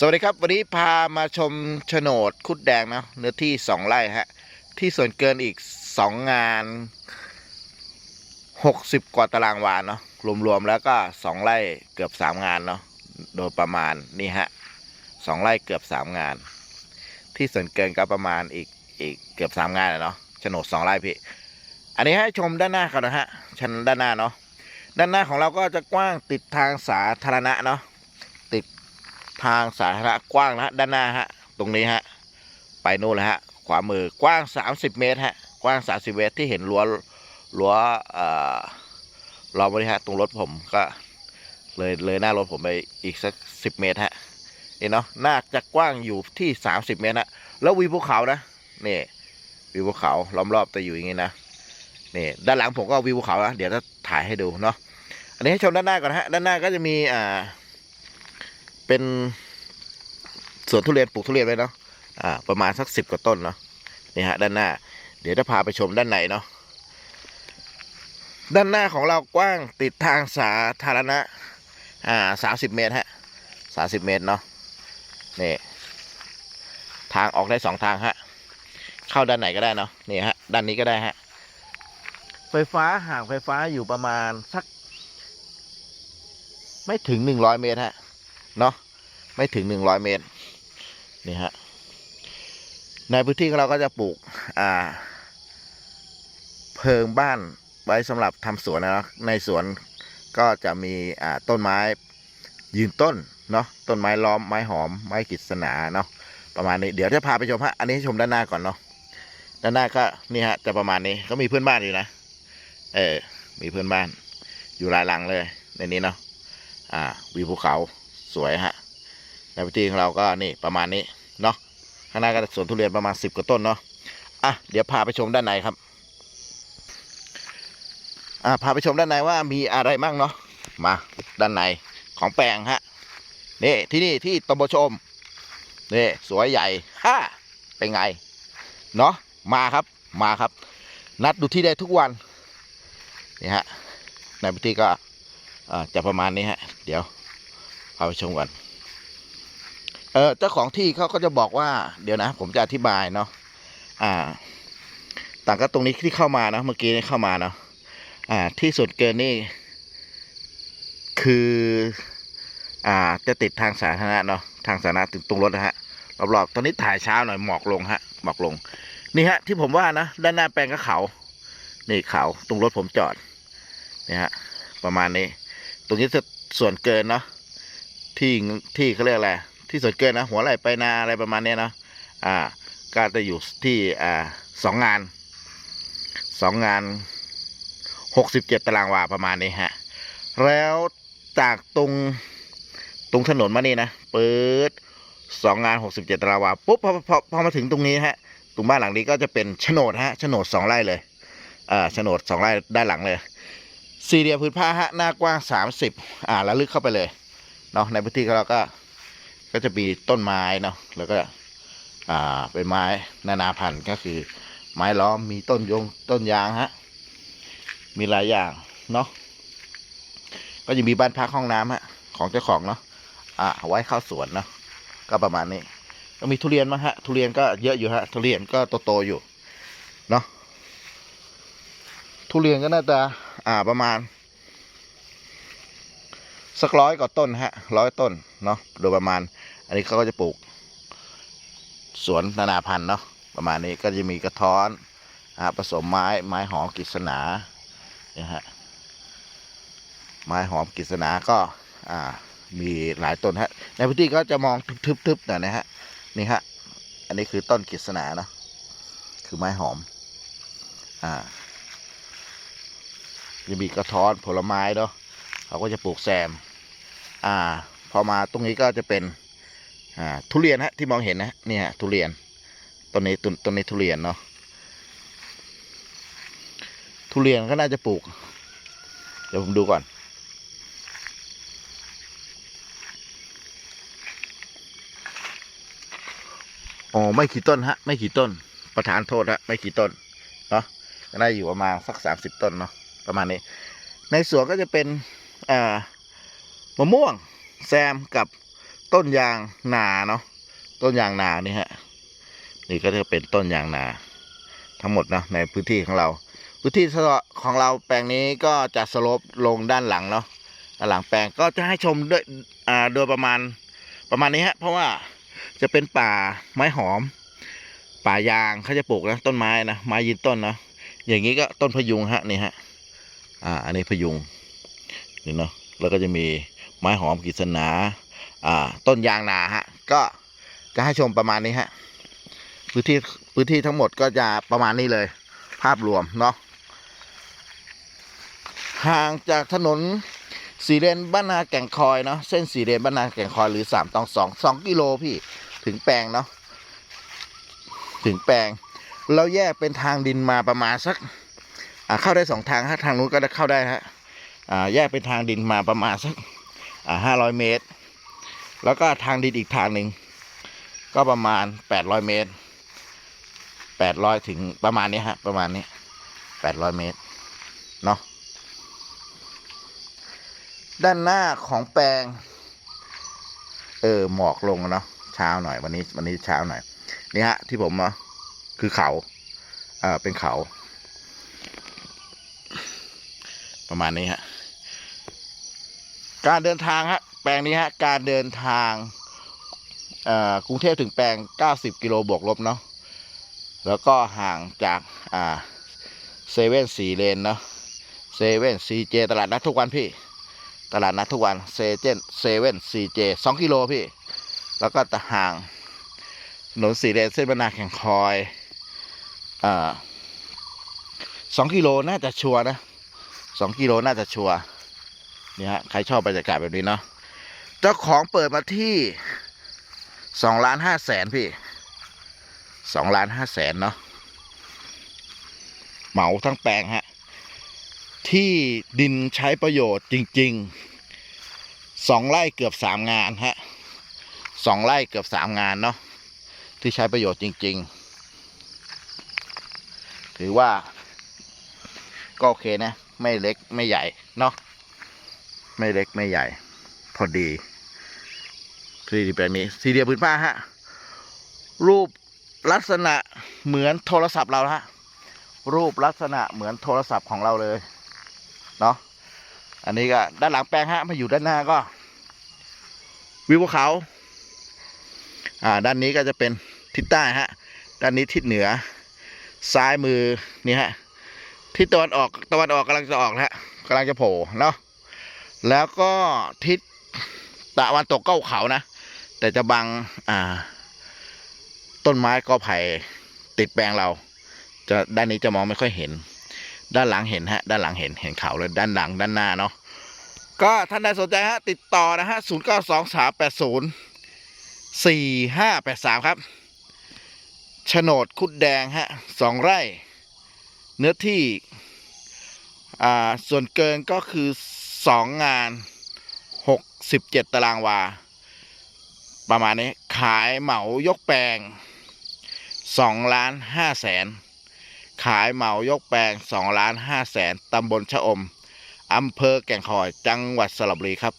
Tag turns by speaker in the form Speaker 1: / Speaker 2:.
Speaker 1: สวัสดีครับ วันนี้พามาชมโฉนดคุดแดงเนาะเนื้อที่สองไร่ฮะ ที่ส่วนเกินอีกสองงานหกสิบกว่าตารางวาเนาะรวมๆแล้วก็สองไร่เกือบสามงานเนาะโดยประมาณนี่ฮะสองไร่เกือบสามงาน ที่ส่วนเกินก็ประมาณอีกอีกเกือบสามงานเนาะโฉนดสองไร่พี่ อันนี้ให้ชมด้านหน้าก่อนนะฮะชั้นด้านหน้าเนาะด้านหน้าของเราก็จะกว้างติดทางสาธารณะเนาะ ทางสาธารณะกว้างนะด้านหน้าฮะตรงนี้ฮะไปนู่นเลยฮะขวามือกว้าง 30 เมตรฮะกว้าง 30 เมตรที่เห็นรั้วรั้วเอ่อล้อมไว้นี่ฮะตรงรถผมก็เลยเลยหน้ารถผมไปอีกสัก 10 เมตรฮะนี่เนาะน่าจะกว้างอยู่ที่ 30 เมตรนะแล้ววิวภูเขานะนี่วิวภูเขาล้อมรอบแต่อยู่อย่างงี้นะนี่ด้านหลังผมก็วิวภูเขานะเดี๋ยวจะถ่ายให้ดูเนาะอันนี้ให้ชมด้านหน้าก่อนฮะด้านหน้าก็จะมีอ่า เป็นสวนทุเรียนปลูกทุเรียนไว้เนาะอ่าประมาณสักสิบกว่าต้นเนาะนี่ฮะด้านหน้า เดี๋ยวจะพาไปชมด้านในเนาะด้านหน้าของเรากว้างติดทางสาธารณะอ่าสามสิบเมตรฮะสามสิบเมตรเนาะนี่ทางออกได้สองทางฮะเข้าด้านไหนก็ได้เนาะนี่ฮะด้านนี้ก็ได้ฮะไฟฟ้าห่างไฟฟ้าอยู่ประมาณสัก ไม่ถึงหนึ่งร้อยเมตรฮะ เนาะไม่ถึงหนึ่งร้อยเมตรนี่ฮะในพื้นที่ของเราก็จะปลูกอ่า เพิงบ้านไว้สำหรับทำสวนนะครับในสวนก็จะมีอ่าต้นไม้ยืนต้นเนาะต้นไม้ล้อมไม้หอมไม้กฤษณาเนาะประมาณนี้เดี๋ยวจะพาไปชมฮะอันนี้ให้ชมด้านหน้าก่อนเนาะด้านหน้าก็นี่ฮะจะประมาณนี้ก็มีเพื่อนบ้านอยู่นะเออมีเพื่อนบ้าน อยู่หลายหลังเลยในนี้เนาะอ่าวิวภูเขา สวยฮะในพื้นที่ของเราก็นี่ประมาณนี้เนาะข้างหน้าก็สวนทุเรียนประมาณสิบกว่าต้นเนาะอะเดี๋ยวพาไปชมด้านในครับอะพาไปชมด้านในว่ามีอะไรบ้างเนาะมาด้านในของแปลงฮะนี่ที่นี่ที่ตำบลชมนี่สวยใหญ่ฮ่าเป็นไงเนาะมาครับมาครับ นัดดูที่ได้ทุกวันนี่ฮะในพื้นที่ก็อ่าจะประมาณนี้ฮะ เดี๋ยว พาไปชมกันเออเจ้าของที่เขาก็จะบอกว่า เดี๋ยวนะ ผมจะอธิบายเนาะอ่า ต่างก็ตรงนี้ที่เข้ามานะเมื่อกี้นี่เข้ามาเนาะอ่า ที่สุดเกินนี่คือ อ่า จะติดทางสาธารณะเนาะทางสาธารณะถึงตรงรถนะฮะรอบๆตอนนี้ถ่ายเช้าหน่อยหมอกลงฮะหมอกลง นี่ฮะ ที่ผมว่านะด้านหน้าแปลงก็เขานี่เขาตรงรถผมจอดนี่ฮะประมาณนี้ ตรงนี้จะส่วนเกินเนาะ ที่ที่เขาเรียกอะไรที่ส่วนเกินนะ หัวไหล่ไปนาอะไรประมาณนี้นะอ่าก็จะอยู่ที่อ่าสองงานสองงานหกสิบเจ็ดตารางวาประมาณนี้ฮะ แล้วจากตรงตรงถนนมานี่นะเปิดสองงานหกสิบเจ็ดตารางวาปุ๊บพอพอพอมาถึงตรงนี้ฮะตรงบ้านหลังนี้ก็จะเป็นโฉนดฮะโฉนดสองไร่เลยอ่าโฉนดสองไร่ด้านหลังเลยสี่เหลี่ยมพื้นผ้าฮะหน้ากว้างสามสิบอ่าแล้วลึกเข้าไปเลย เนาะในพื้นที่ของเราก็ก็จะมีต้นไม้เนาะแล้วก็อ่าเป็นไม้นานาพันธุ์ก็คือ ไม้ล้อมมีต้นยงต้นยางฮะมีหลายอย่างเนาะก็จะมีบ้านพักห้องน้ำฮะของเจ้าของเนาะอ่าไว้เข้าสวนเนาะก็ประมาณนี้ ก็มีทุเรียนมั้งฮะ ทุเรียนก็เยอะอยู่ฮะ ทุเรียนก็โตๆอยู่เนาะทุเรียนก็น่าจะอ่าประมาณ สักร้อยกว่าต้นฮะร้อยต้นเนาะโดยประมาณ อันนี้เขาก็จะปลูก สวนนานาพันธุ์เนาะประมาณนี้ก็จะมีกระท้อนอ่าผสมไม้ไม้หอมกฤษณานี่ยฮะไม้หอมกฤษณาก็อ่ามีหลายต้นฮะ ในพื้นที่ก็จะมองทึบๆหน่อยนะฮะนี่ฮะอันนี้คือต้นกฤษณาเนาะคือไม้หอมอ่าจะมีกระท้อนผลไม้เนาะเขาก็จะปลูกแซม อ่า พอมาตรงนี้ก็จะเป็นอ่าทุเรียนฮะที่มองเห็นนะเนี่ยทุเรียนต้นนี้ต้นต้นนี้ทุเรียนเนาะทุเรียนก็น่าจะปลูก เดี๋ยวผมดูก่อน อ๋อไม่กี่ต้นฮะ ไม่กี่ต้น ประธานโทษฮะไม่กี่ต้นเนาะก็ได้อยู่ประมาณสักสามสิบต้นเนาะประมาณนี้ ในสวนก็จะเป็นอ่า มะม่วงแซมกับต้นยางนาเนาะต้นยางนานี่ฮะนี่ก็จะเป็นต้นยางนา ทั้งหมดนะในพื้นที่ของเรา พื้นที่ของเราแปลงนี้ก็จะสลปลงด้านหลังเนาะด้านหลังแปลงก็จะให้ชมด้วยอ่าโดยประมาณประมาณนี้ฮะเพราะว่าจะเป็นป่าไม้หอม ป่ายางเขาจะปลูกนะต้นไม้นะไม้ยืนต้นนะอย่างนี้ก็ต้นพยุงฮะนี่ฮะอ่าอันนี้พยุงนี่เนาะแล้วก็จะมี ไม้หอมกฤษณาอ่าต้นยางนาฮะก็จะให้ชมประมาณนี้ฮะพื้นที่พื้นที่ทั้งหมดก็จะประมาณนี้เลย ภาพรวมเนาะห่างจากถนนสีเลนบ้านนาแก่งคอยเนาะเส้นสีเลนบ้านนาแก่งคอยหรือสามตองสองสองกิโลพี่ถึงแปลงเนาะถึงแปลงเราแยกเป็นทางดินมาประมาณสักเข้าได้สองทางฮะทางนู้นก็ได้เข้าได้ฮะอ่าแยกเป็นทางดินมาประมาณสัก อ่าห้าร้อยเมตร แล้วก็ทางดินอีกทางหนึ่งก็ประมาณแปดร้อยเมตรแปดร้อยถึงประมาณนี้ฮะ ประมาณนี้แปดร้อยเมตรเนาะด้านหน้าของแปลง เออหมอกลงแล้วเนาะเช้าหน่อยวันนี้วันนี้เช้าหน่อยนี่ฮะ ที่ผมมาคือเขาเอ่าเป็นเขา ประมาณนี้ฮะ การเดินทางฮะแปลงนี้ฮะการเดินทางกรุงเทพถึงแปลง 90 กิโลบวกลบเนาะแล้วก็ห่างจากเซเว่นสี่เลนเนาะเซเว่นซีเจตลาดนัดทุกวันพี่ ตลาดนัดทุกวันเซเจนเซเว่นซีเจสองกิโลพี่ แล้วก็จะห่างถนนสีเลนเส้นบรรณาแข่งคอยอสองกิโลน่าจะชัวนะสองกิโลน่าจะชัวร์ นี่ฮะใครชอบบรรยากาศแบบนี้เนาะเจ้าของเปิดมาที่สองล้านห้าแสนพี่สองล้านห้าแสนเนาะเหมาทั้งแปลงฮะ ที่ดินใช้ประโยชน์จริงๆสองไร่เกือบสามงานฮะสองไร่เกือบสามงานเนาะที่ใช้ประโยชน์จริง ๆ ถือว่าก็โอเคนะ ไม่เล็กไม่ใหญ่เนาะ ไม่เล็กไม่ใหญ่ พอดีที่ดีแบบนี้สี่เดียมผืนผ้าฮะ รูปลักษณะเหมือนโทรศัพท์เราฮะ รูปลักษณะเหมือนโทรศัพท์ของเราเลย เนาะอันนี้ก็ด้านหลังแปลงฮะ มาอยู่ด้านหน้าก็ วิวเขา อ่า ด้านนี้ก็จะเป็นทิศใต้ฮะ ด้านนี้ทิศเหนือ ซ้ายมือนี่ฮะ ทิศตะวันออก ตะวันออกกำลังจะออกแล้วฮะกำลังจะโผล่เนาะ แล้วก็ทิศตะวันตกก็เขานะ แต่จะบังอ่า ต้นไม้กอไผ่ติดแปลงเรา จะด้านนี้จะมองไม่ค่อยเห็น ด้านหลังเห็นฮะ ด้านหลังเห็นเห็นเขาเลยด้านหลังด้านหน้าเนาะก็ท่านใดสนใจฮะติดต่อนะฮะศูนย์เก้าสองสามแปดศูนย์สี่ห้าแปดสามครับโฉนดคุดแดงฮะสองไร่ เนื้อที่ อ่า ส่วนเกินก็คือ สองงานหกสิบเจ็ดตารางวา ประมาณนี้ขายเหมายกแปลงสองล้านห้าแสนขายเหมายกแปลงสองล้านห้าแสนตำบลชะอมอำเภอแก่งคอยจังหวัดสระบุรีครับ